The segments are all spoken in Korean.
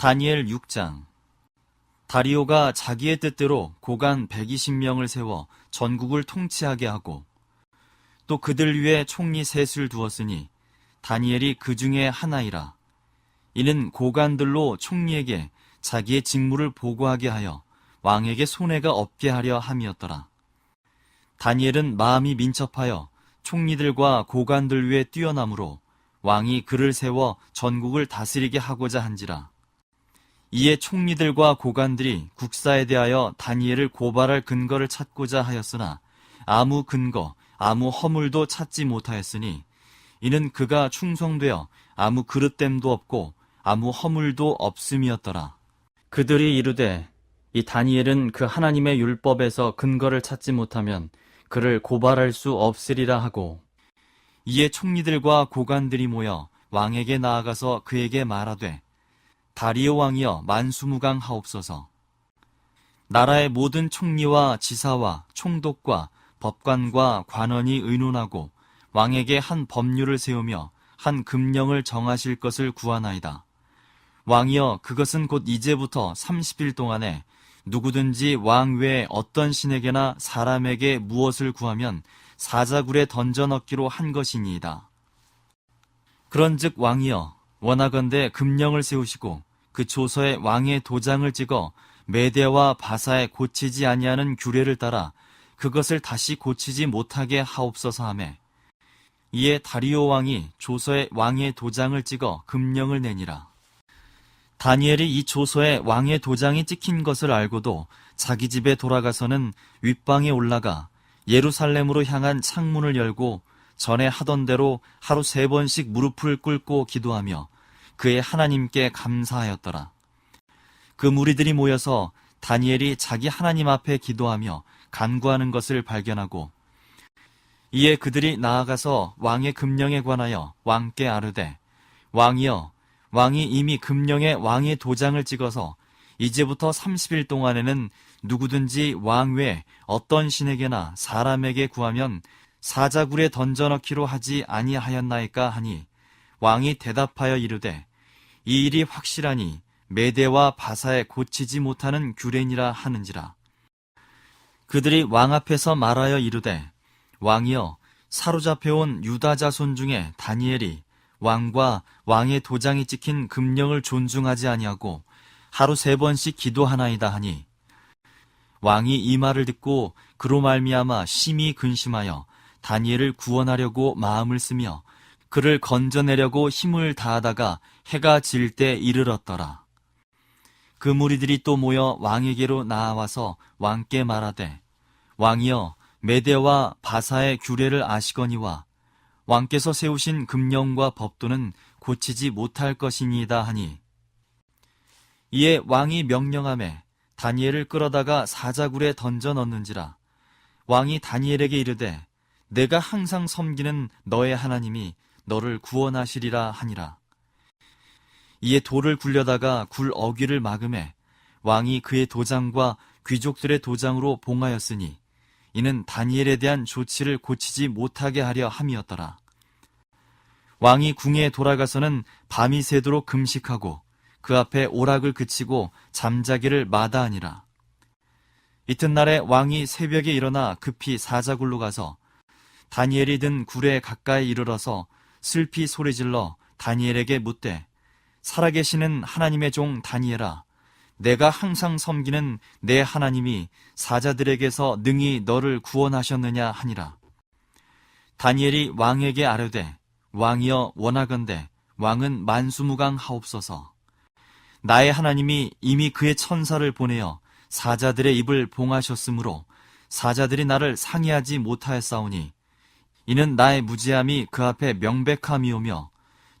다니엘 6장 다리오가 자기의 뜻대로 고관 120명을 세워 전국을 통치하게 하고 또 그들 위에 총리 셋을 두었으니 다니엘이 그 중에 하나이라. 이는 고관들로 총리에게 자기의 직무를 보고하게 하여 왕에게 손해가 없게 하려 함이었더라. 다니엘은 마음이 민첩하여 총리들과 고관들 위에 뛰어남으로 왕이 그를 세워 전국을 다스리게 하고자 한지라. 이에 총리들과 고관들이 국사에 대하여 다니엘을 고발할 근거를 찾고자 하였으나 아무 근거, 아무 허물도 찾지 못하였으니 이는 그가 충성되어 아무 그릇됨도 없고 아무 허물도 없음이었더라. 그들이 이르되 이 다니엘은 그 하나님의 율법에서 근거를 찾지 못하면 그를 고발할 수 없으리라 하고 이에 총리들과 고관들이 모여 왕에게 나아가서 그에게 말하되 다리오 왕이여 만수무강 하옵소서 나라의 모든 총리와 지사와 총독과 법관과 관원이 의논하고 왕에게 한 법률을 세우며 한 금령을 정하실 것을 구하나이다. 왕이여 그것은 곧 이제부터 30일 동안에 누구든지 왕 외에 어떤 신에게나 사람에게 무엇을 구하면 사자굴에 던져 넣기로 한 것이니이다. 그런즉 왕이여 원하건대 금령을 세우시고 그 조서에 왕의 도장을 찍어 메대와 바사에 고치지 아니하는 규례를 따라 그것을 다시 고치지 못하게 하옵소서 하매 이에 다리오 왕이 조서에 왕의 도장을 찍어 금령을 내니라. 다니엘이 이 조서에 왕의 도장이 찍힌 것을 알고도 자기 집에 돌아가서는 윗방에 올라가 예루살렘으로 향한 창문을 열고 전에 하던 대로 하루 세 번씩 무릎을 꿇고 기도하며 그의 하나님께 감사하였더라. 그 무리들이 모여서 다니엘이 자기 하나님 앞에 기도하며 간구하는 것을 발견하고 이에 그들이 나아가서 왕의 금령에 관하여 왕께 아르되 왕이여 왕이 이미 금령에 왕의 도장을 찍어서 이제부터 30일 동안에는 누구든지 왕 외에 어떤 신에게나 사람에게 구하면 사자굴에 던져넣기로 하지 아니하였나이까 하니 왕이 대답하여 이르되 이 일이 확실하니 메대와 바사에 고치지 못하는 규례니라 하는지라. 그들이 왕 앞에서 말하여 이르되 왕이여 사로잡혀온 유다 자손 중에 다니엘이 왕과 왕의 도장이 찍힌 금령을 존중하지 아니하고 하루 세 번씩 기도하나이다 하니 왕이 이 말을 듣고 그로 말미암아 심히 근심하여 다니엘을 구원하려고 마음을 쓰며 그를 건져내려고 힘을 다하다가 해가 질 때 이르렀더라. 그 무리들이 또 모여 왕에게로 나아와서 왕께 말하되 왕이여 메대와 바사의 규례를 아시거니와 왕께서 세우신 금령과 법도는 고치지 못할 것이니이다 하니 이에 왕이 명령함에 다니엘을 끌어다가 사자굴에 던져 넣는지라 왕이 다니엘에게 이르되 내가 항상 섬기는 너의 하나님이 너를 구원하시리라 하니라 이에 돌을 굴려다가 굴 어귀를 막음에 왕이 그의 도장과 귀족들의 도장으로 봉하였으니 이는 다니엘에 대한 조치를 고치지 못하게 하려 함이었더라. 왕이 궁에 돌아가서는 밤이 새도록 금식하고 그 앞에 오락을 그치고 잠자기를 마다하니라. 이튿날에 왕이 새벽에 일어나 급히 사자굴로 가서 다니엘이 든 굴에 가까이 이르러서 슬피 소리질러 다니엘에게 묻되 살아계시는 하나님의 종 다니엘아 내가 항상 섬기는 내 하나님이 사자들에게서 능히 너를 구원하셨느냐 하니라. 다니엘이 왕에게 아뢰되 왕이여 원하건대 왕은 만수무강 하옵소서. 나의 하나님이 이미 그의 천사를 보내어 사자들의 입을 봉하셨으므로 사자들이 나를 상의하지 못하였사오니 이는 나의 무지함이 그 앞에 명백함이오며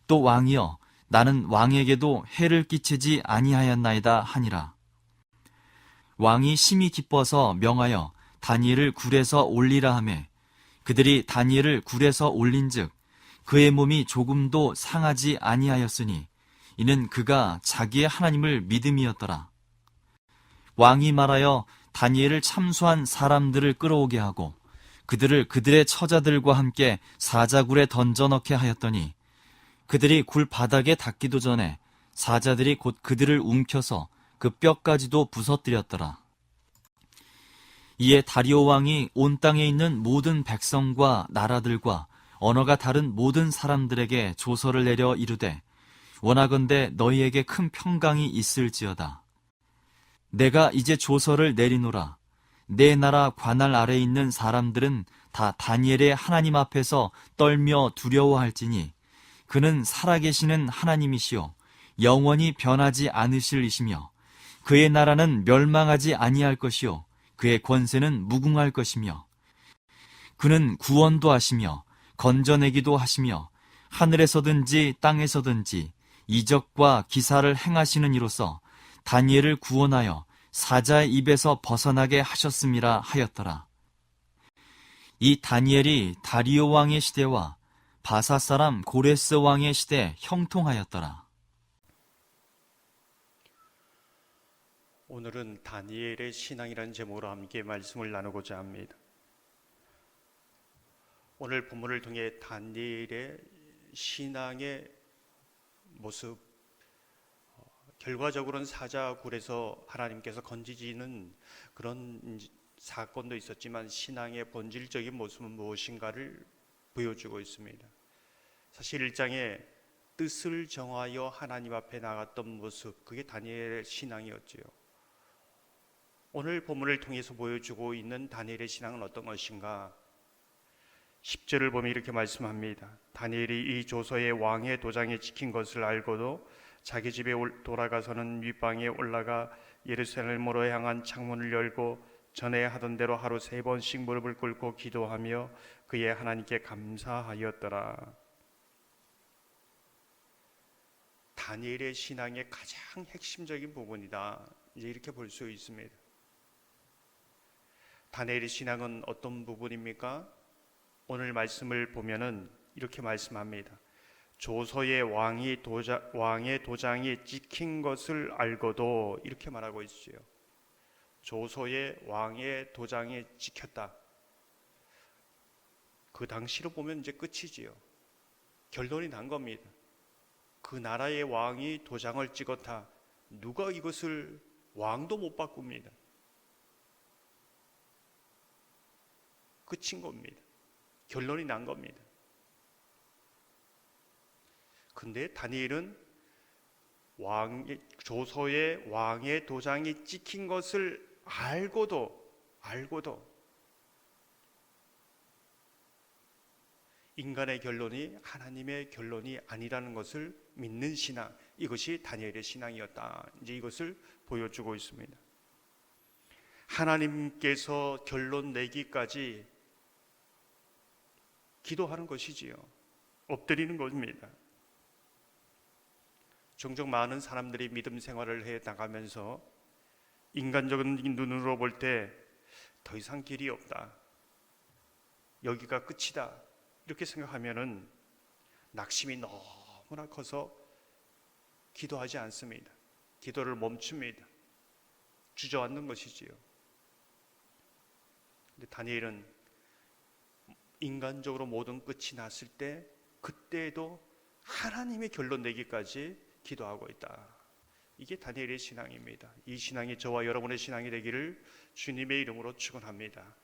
또 왕이여 나는 왕에게도 해를 끼치지 아니하였나이다 하니라. 왕이 심히 기뻐서 명하여 다니엘을 굴에서 올리라 하매 그들이 다니엘을 굴에서 올린즉 그의 몸이 조금도 상하지 아니하였으니 이는 그가 자기의 하나님을 믿음이었더라. 왕이 말하여 다니엘을 참수한 사람들을 끌어오게 하고 그들을 그들의 처자들과 함께 사자굴에 던져 넣게 하였더니 그들이 굴 바닥에 닿기도 전에 사자들이 곧 그들을 움켜서 그 뼈까지도 부서뜨렸더라. 이에 다리오 왕이 온 땅에 있는 모든 백성과 나라들과 언어가 다른 모든 사람들에게 조서를 내려 이르되 원하건대 너희에게 큰 평강이 있을지어다. 내가 이제 조서를 내리노라. 내 나라 관할 아래 있는 사람들은 다 다니엘의 하나님 앞에서 떨며 두려워할지니 그는 살아계시는 하나님이시요 영원히 변하지 않으실 이시며 그의 나라는 멸망하지 아니할 것이요 그의 권세는 무궁할 것이며 그는 구원도 하시며 건져내기도 하시며 하늘에서든지 땅에서든지 이적과 기사를 행하시는 이로서 다니엘을 구원하여 사자의 입에서 벗어나게 하셨음이라 하였더라. 이 다니엘이 다리오 왕의 시대와 바사 사람 고레스 왕의 시대 형통하였더라. 오늘은 다니엘의 신앙이라는 제목으로 함께 말씀을 나누고자 합니다. 오늘 본문을 통해 다니엘의 신앙의 모습, 어, 결과적으로는 사자굴에서 하나님께서 건지지는 그런 사건도 있었지만 신앙의 본질적인 모습은 무엇인가를 보여주고 있습니다. 사실 일장에 뜻을 정하여 하나님 앞에 나갔던 모습, 그게 다니엘의 신앙이었지요. 오늘 본문을 통해서 보여주고 있는 다니엘의 신앙은 어떤 것인가? 10절을 보면 이렇게 말씀합니다. 다니엘이 이 조서의 왕의 도장에 찍힌 것을 알고도 자기 집에 올- 돌아가서는 윗방에 올라가 예루살렘으로 향한 창문을 열고 전에 하던 대로 하루 세 번씩 무릎을 꿇고 기도하며 그의 하나님께 감사하였더라. 다니엘의 신앙의 가장 핵심적인 부분이다. 이제 이렇게 볼 수 있습니다. 다니엘의 신앙은 어떤 부분입니까? 오늘 말씀을 보면은 이렇게 말씀합니다. 조서의 왕이 도자, 왕의 도장이 찍힌 것을 알고도 이렇게 말하고 있지요. 조서의 왕의 도장이 찍혔다. 그 당시로 보면 이제 끝이지요. 결론이 난 겁니다. 그 나라의 왕이 도장을 찍었다. 누가 이것을 왕도 못 바꿉니다. 끝인 겁니다. 결론이 난 겁니다. 근데 다니엘은 왕 조서의 왕의 도장이 찍힌 것을 알고도 알고도 인간의 결론이 하나님의 결론이 아니라는 것을 믿는 신앙 이것이 다니엘의 신앙이었다. 이제 이것을 보여주고 있습니다. 하나님께서 결론 내기까지 기도하는 것이지요. 엎드리는 것입니다. 종종 많은 사람들이 믿음 생활을 해 나가면서 인간적인 눈으로 볼 때 더 이상 길이 없다. 여기가 끝이다. 이렇게 생각하면은 낙심이 너무나 커서 기도하지 않습니다. 기도를 멈춥니다. 주저앉는 것이지요. 근데 다니엘은 인간적으로 모든 끝이 났을 때 그때에도 하나님의 결론 내기까지 기도하고 있다. 이게 다니엘의 신앙입니다. 이 신앙이 저와 여러분의 신앙이 되기를 주님의 이름으로 축원합니다.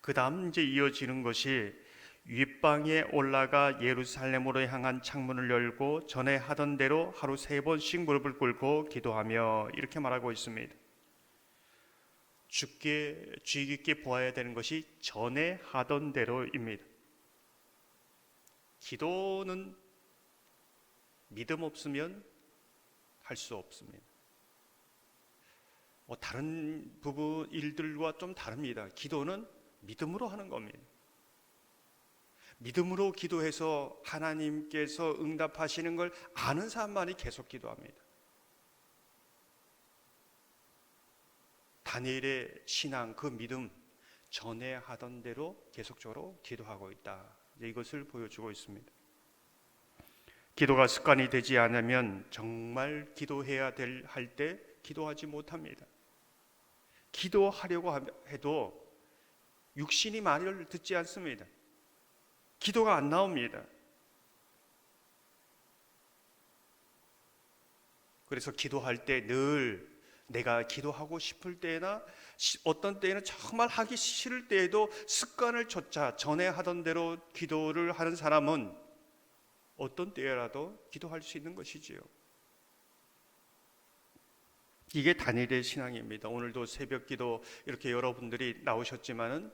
그 다음 이제 이어지는 것이 윗방에 올라가 예루살렘으로 향한 창문을 열고 전에 하던 대로 하루 세 번씩 무릎을 꿇고 기도하며 이렇게 말하고 있습니다. 죽게 주의 깊게 보아야 되는 것이 전에 하던 대로입니다. 기도는 믿음 없으면 할 수 없습니다. 뭐 다른 부분 일들과 좀 다릅니다. 기도는 믿음으로 하는 겁니다. 믿음으로 기도해서 하나님께서 응답하시는 걸 아는 사람만이 계속 기도합니다. 다니엘의 신앙, 그 믿음 전에 하던 대로 계속적으로 기도하고 있다. 이것을 보여주고 있습니다. 기도가 습관이 되지 않으면 정말 기도해야 될 할 때 기도하지 못합니다. 기도하려고 해도 육신이 말을 듣지 않습니다. 기도가 안 나옵니다. 그래서 기도할 때 늘 내가 기도하고 싶을 때나 시- 어떤 때에는 정말 하기 싫을 때에도 습관을 쫓아 전에 하던 대로 기도를 하는 사람은 어떤 때라도 기도할 수 있는 것이지요. 이게 다니엘의 신앙입니다. 오늘도 새벽 기도 이렇게 여러분들이 나오셨지만은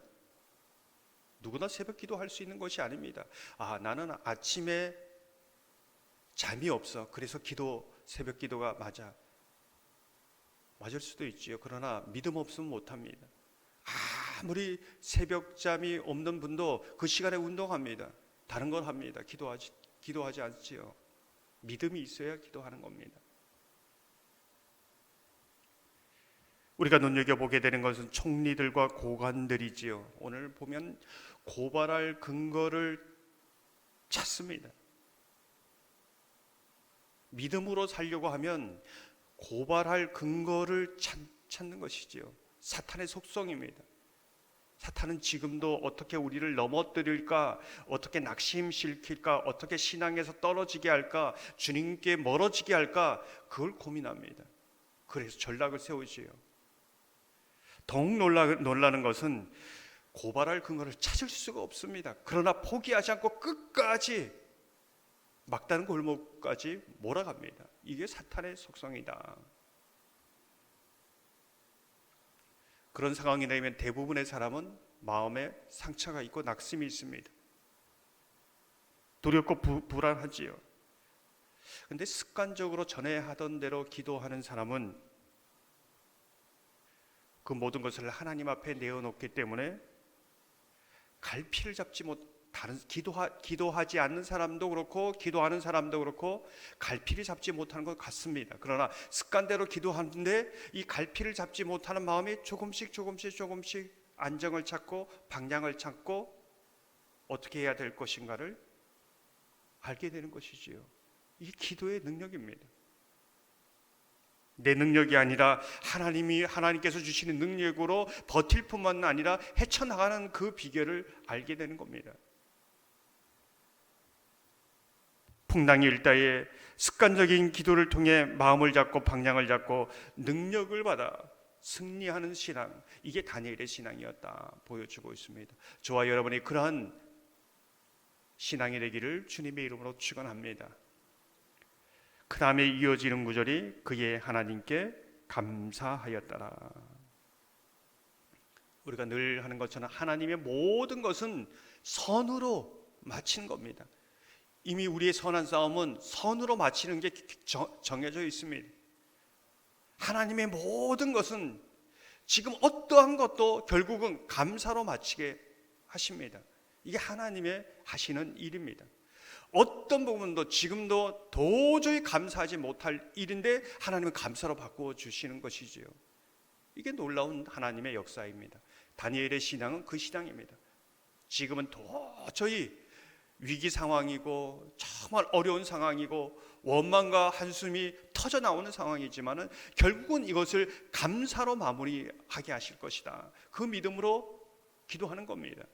누구나 새벽 기도할 수 있는 것이 아닙니다. 아, 나는 아침에 잠이 없어. 그래서 기도 새벽 기도가 맞아. 맞을 수도 있지요. 그러나 믿음 없으면 못 합니다. 아무리 새벽 잠이 없는 분도 그 시간에 운동합니다. 다른 건 합니다. 기도하지 기도하지 않지요. 믿음이 있어야 기도하는 겁니다. 우리가 눈여겨보게 되는 것은 총리들과 고관들이지요. 오늘 보면 고발할 근거를 찾습니다. 믿음으로 살려고 하면 고발할 근거를 찾, 찾는 것이지요. 사탄의 속성입니다. 사탄은 지금도 어떻게 우리를 넘어뜨릴까, 어떻게 낙심시킬까, 어떻게 신앙에서 떨어지게 할까, 주님께 멀어지게 할까, 그걸 고민합니다. 그래서 전략을 세우지요. 더욱 놀라, 놀라는 것은 고발할 근거를 찾을 수가 없습니다. 그러나 포기하지 않고 끝까지 막다른 골목까지 몰아갑니다. 이게 사탄의 속성이다. 그런 상황이 되면 대부분의 사람은 마음에 상처가 있고 낙심이 있습니다. 두렵고 부, 불안하지요. 근데 습관적으로 전에 하던 대로 기도하는 사람은 그 모든 것을 하나님 앞에 내어놓기 때문에 갈피를 잡지 못 다른 기도하, 기도하지 않는 사람도 그렇고 기도하는 사람도 그렇고 갈피를 잡지 못하는 것 같습니다. 그러나 습관대로 기도하는데 이 갈피를 잡지 못하는 마음이 조금씩 조금씩 조금씩 안정을 찾고 방향을 찾고 어떻게 해야 될 것인가를 알게 되는 것이지요. 이 기도의 능력입니다. 내 능력이 아니라 하나님이 하나님께서 주시는 능력으로 버틸 뿐만 아니라 헤쳐나가는 그 비결을 알게 되는 겁니다. 풍랑이 일다에 습관적인 기도를 통해 마음을 잡고 방향을 잡고 능력을 받아 승리하는 신앙 이게 다니엘의 신앙이었다 보여주고 있습니다. 저와 여러분이 그러한 신앙이 되기를 주님의 이름으로 축원합니다. 그 다음에 이어지는 구절이 그의 하나님께 감사하였더라. 우리가 늘 하는 것처럼 하나님의 모든 것은 선으로 마친 겁니다. 이미 우리의 선한 싸움은 선으로 마치는 게 정- 정해져 있습니다. 하나님의 모든 것은 지금 어떠한 것도 결국은 감사로 마치게 하십니다. 이게 하나님의 하시는 일입니다. 어떤 부분도 지금도 도저히 감사하지 못할 일인데 하나님은 감사로 바꾸어 주시는 것이지요. 이게 놀라운 하나님의 역사입니다. 다니엘의 신앙은 그 신앙입니다. 지금은 도저히 위기 상황이고 정말 어려운 상황이고 원망과 한숨이 터져 나오는 상황이지만은 결국은 이것을 감사로 마무리하게 하실 것이다. 그 믿음으로 기도하는 겁니다.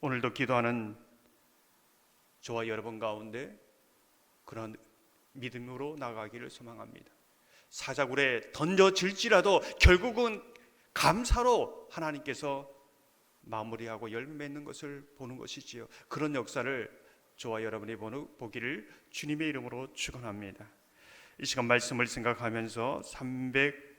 오늘도 기도하는 저와 여러분 가운데 그런 믿음으로 나가기를 소망합니다. 사자굴에 던져질지라도 결국은 감사로 하나님께서 마무리하고 열매 맺는 것을 보는 것이지요. 그런 역사를 저와 여러분이 보는 보기를 주님의 이름으로 축원합니다. 이 시간 말씀을 생각하면서 300